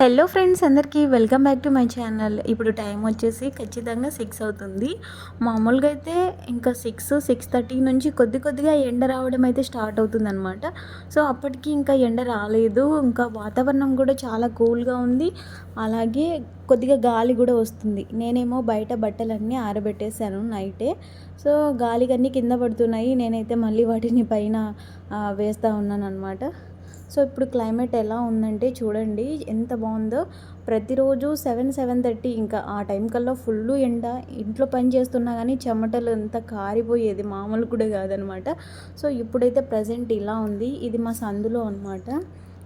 Hello friends అందరికీ welcome back to my channel ఇప్పుడు time వచ్చేసి ఖచ్చితంగా సిక్స్ అవుతుంది. మామూలుగా అయితే ఇంకా సిక్స్ సిక్స్ థర్టీ నుంచి కొద్ది కొద్దిగా ఎండ రావడం అయితే స్టార్ట్ అవుతుందన్నమాట. సో అప్పటికి ఇంకా ఎండ రాలేదు. ఇంకా వాతావరణం కూడా చాలా కూల్గా ఉంది. అలాగే కొద్దిగా గాలి కూడా వస్తుంది. నేనేమో బయట బట్టలన్నీ ఆరబెట్టేశాను నైటే సో గాలికన్నీ కింద పడుతున్నాయి. నేనైతే మళ్ళీ వాటిని పైన వేస్తూ ఉన్నాను అనమాట సో ఇప్పుడు క్లైమేట్ ఎలా ఉందంటే చూడండి ఎంత బాగుందో. ప్రతిరోజు సెవెన్ సెవెన్ థర్టీ ఇంకా ఆ టైం కల్లా ఫుల్ ఎండ. ఇంట్లో పని చేస్తున్నా కానీ చెమటలు ఎంత కారిపోయేది. మామూలు కూడా కాదనమాట. సో ఇప్పుడైతే ప్రజెంట్ ఇలా ఉంది. ఇది మా సందులో అనమాట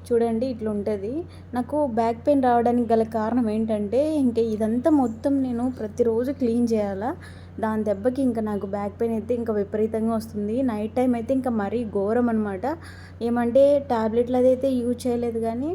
చూడండి ఇట్లా ఉంటుంది. నాకు బ్యాక్ పెయిన్ రావడానికి గల కారణం ఏంటంటే ఇంకా ఇదంతా మొత్తం నేను ప్రతిరోజు క్లీన్ చేయాలా? దాని దెబ్బకి ఇంకా నాకు బ్యాక్ పెయిన్ అయితే ఇంకా విపరీతంగా వస్తుంది. నైట్ టైం అయితే ఇంకా మరీ ఘోరం అనమాట ఏమంటే ట్యాబ్లెట్లు అదైతే యూజ్ చేయలేదు కానీ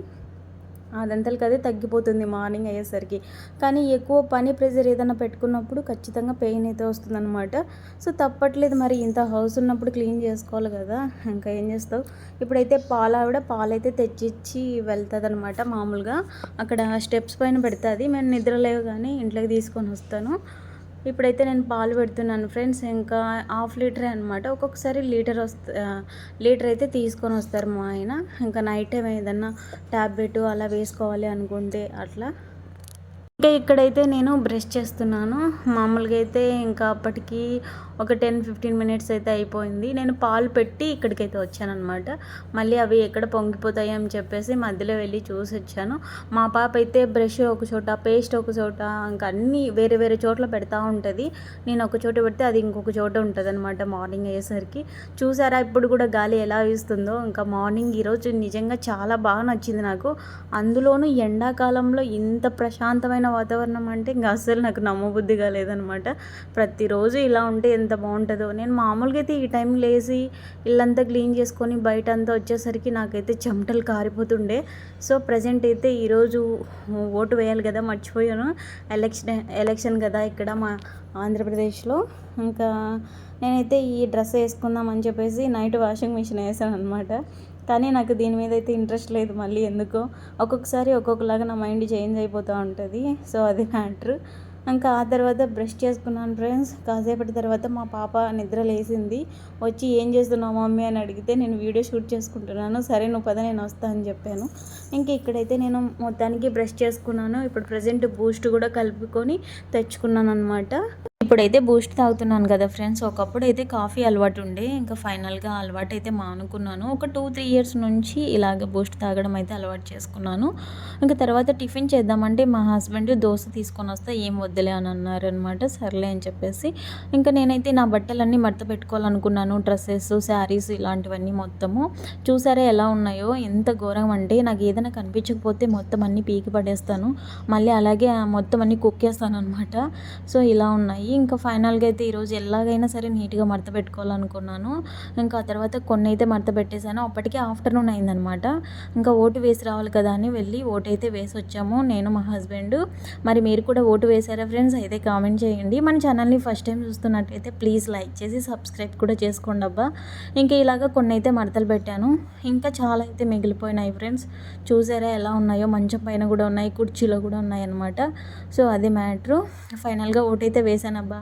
అదంతలకి అదే తగ్గిపోతుంది మార్నింగ్ అయ్యేసరికి. కానీ ఎక్కువ పని ప్రెజర్ ఏదైనా పెట్టుకున్నప్పుడు ఖచ్చితంగా పెయిన్ అయితే వస్తుందన్నమాట. సో తప్పట్లేదు మరి ఇంత హౌస్ ఉన్నప్పుడు క్లీన్ చేసుకోవాలి కదా. ఇంకా ఏం చేస్తావు? ఇప్పుడైతే పాలు ఆవిడ పాలైతే తెచ్చిచ్చి వెళ్తుంది అనమాట మామూలుగా. అక్కడ స్టెప్స్ పైన పెడుతుంది. మేము నిద్రలేవు కానీ ఇంట్లోకి తీసుకొని వస్తాను. ఇప్పుడైతే నేను పాలు పెడుతున్నాను ఫ్రెండ్స్. ఇంకా హాఫ్ లీటర్ అనమాట ఒక్కొక్కసారి లీటర్ వస్తా లీటర్ అయితే తీసుకొని వస్తారు మా ఆయన. ఇంకా నైట్ టైం ఏదన్నా ట్యాబ్లెట్ అలా వేసుకోవాలి అనుకుంటే అట్లా ఇంకా ఇక్కడైతే నేను బ్రష్ చేస్తున్నాను. మామూలుగా అయితే ఇంకా అప్పటికి ఒక టెన్ ఫిఫ్టీన్ మినిట్స్ అయితే అయిపోయింది. నేను పాలు పెట్టి ఇక్కడికైతే వచ్చానమాట మళ్ళీ అవి ఎక్కడ పొంగిపోతాయి అని చెప్పేసి మధ్యలో వెళ్ళి చూసి వచ్చాను. మా పాప అయితే బ్రష్ ఒక చోట పేస్ట్ ఒక చోట ఇంకా అన్నీ వేరే వేరే చోట్ల పెడతా ఉంటుంది. నేను ఒక చోట పెడితే అది ఇంకొక చోట ఉంటుంది అనమాట మార్నింగ్ అయ్యేసరికి. చూసారా ఇప్పుడు కూడా గాలి ఎలా వీస్తుందో. ఇంకా మార్నింగ్ ఈరోజు నిజంగా చాలా బాగా నచ్చింది నాకు. అందులోనూ ఎండాకాలంలో ఇంత ప్రశాంతమైన వాతావరణం అంటే ఇంకా అస్సలు నాకు నమ్మబుద్ధిగా లేదనమాట. ప్రతిరోజు ఇలా ఉంటే ఎంత బాగుంటుందో. నేను మామూలుగా అయితే ఈ టైం లేచి ఇల్లంతా క్లీన్ చేసుకొని బయట అంతా వచ్చేసరికి నాకైతే చెమటలు కారిపోతుండే. సో ప్రజెంట్ అయితే ఈరోజు ఓటు వేయాలి కదా మర్చిపోయాను. ఎలక్షన్ ఎలక్షన్ కదా ఇక్కడ మా ఆంధ్రప్రదేశ్లో. ఇంకా నేనైతే ఈ డ్రెస్ వేసుకుందామని చెప్పేసి నైట్ వాషింగ్ మిషన్ వేసాను అనమాట కానీ నాకు దీని మీద అయితే ఇంట్రెస్ట్ లేదు మళ్ళీ ఎందుకో. ఒక్కొక్కసారి ఒక్కొక్కలాగా నా మైండ్ చేంజ్ అయిపోతూ ఉంటుంది. సో అది మ్యాటర్. ఇంకా ఆ తర్వాత బ్రష్ చేసుకున్నాను ఫ్రెండ్స్. కాసేపటి తర్వాత మా పాప నిద్ర లేసింది. వచ్చి ఏం చేస్తున్నావు మమ్మీ? అని అడిగితే నేను వీడియో షూట్ చేసుకుంటున్నాను. సరే నువ్వు పద నేను వస్తా అని చెప్పాను. ఇంకా ఇక్కడైతే నేను మొత్తానికి బ్రష్ చేసుకున్నాను. ఇప్పుడు ప్రజెంట్ బూస్ట్ కూడా కలుపుకొని తెచ్చుకున్నాను అనమాట ఇప్పుడైతే బూస్ట్ తాగుతున్నాను కదా ఫ్రెండ్స్. ఒకప్పుడు అయితే కాఫీ అలవాటు ఉండే ఇంకా ఫైనల్గా అలవాటు అయితే మానుకున్నాను. ఒక టూ త్రీ ఇయర్స్ నుంచి ఇలాగ బూస్ట్ తాగడం అయితే అలవాటు చేసుకున్నాను. ఇంకా తర్వాత టిఫిన్ చేద్దామంటే మా హస్బెండ్ దోశ తీసుకొని వస్తే ఏం వద్దులే అని అన్నారు అనమాట సర్లే అని చెప్పేసి. ఇంకా నేనైతే నా బట్టలన్నీ మడత పెట్టుకోవాలనుకున్నాను. డ్రెస్సెస్ శారీస్ ఇలాంటివన్నీ మొత్తము. చూసారా ఎలా ఉన్నాయో? ఎంత ఘోరం అంటే నాకు ఏదైనా కనిపించకపోతే మొత్తం అన్నీ పీకి పడేస్తాను. మళ్ళీ అలాగే మొత్తం అన్నీ కుక్కేస్తాను అనమాట సో ఇలా ఉన్నాయి. ఇంకా ఫైనల్గా అయితే ఈరోజు ఎలాగైనా సరే నీట్గా మడత పెట్టుకోవాలనుకున్నాను. ఇంకా ఆ తర్వాత కొన్ని అయితే మడత పెట్టేశాను. అప్పటికే ఆఫ్టర్నూన్ అయిందనమాట ఇంకా ఓటు వేసి రావాలి కదా అని వెళ్ళి ఓటు అయితే వేసి వచ్చాము నేను మా హస్బెండ్. మరి మీరు కూడా ఓటు వేసారా ఫ్రెండ్స్? అయితే కామెంట్ చేయండి. మన ఛానల్ని ఫస్ట్ టైం చూస్తున్నట్టయితే ప్లీజ్ లైక్ చేసి సబ్స్క్రైబ్ కూడా చేసుకోండి అబ్బా. ఇంకా ఇలాగ కొన్ని అయితే మడతలు పెట్టాను. ఇంకా చాలా అయితే మిగిలిపోయినాయి ఫ్రెండ్స్. చూసారా ఎలా ఉన్నాయో? మంచం పైన కూడా ఉన్నాయి కుర్చీలో కూడా ఉన్నాయి అనమాట సో అది మ్యాటరు. ఫైనల్గా ఓటైతే వేసాను అబ్బా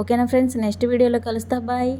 ఓకేనా ఫ్రెండ్స్? నెక్స్ట్ వీడియోలో కలుస్తా బాయ్.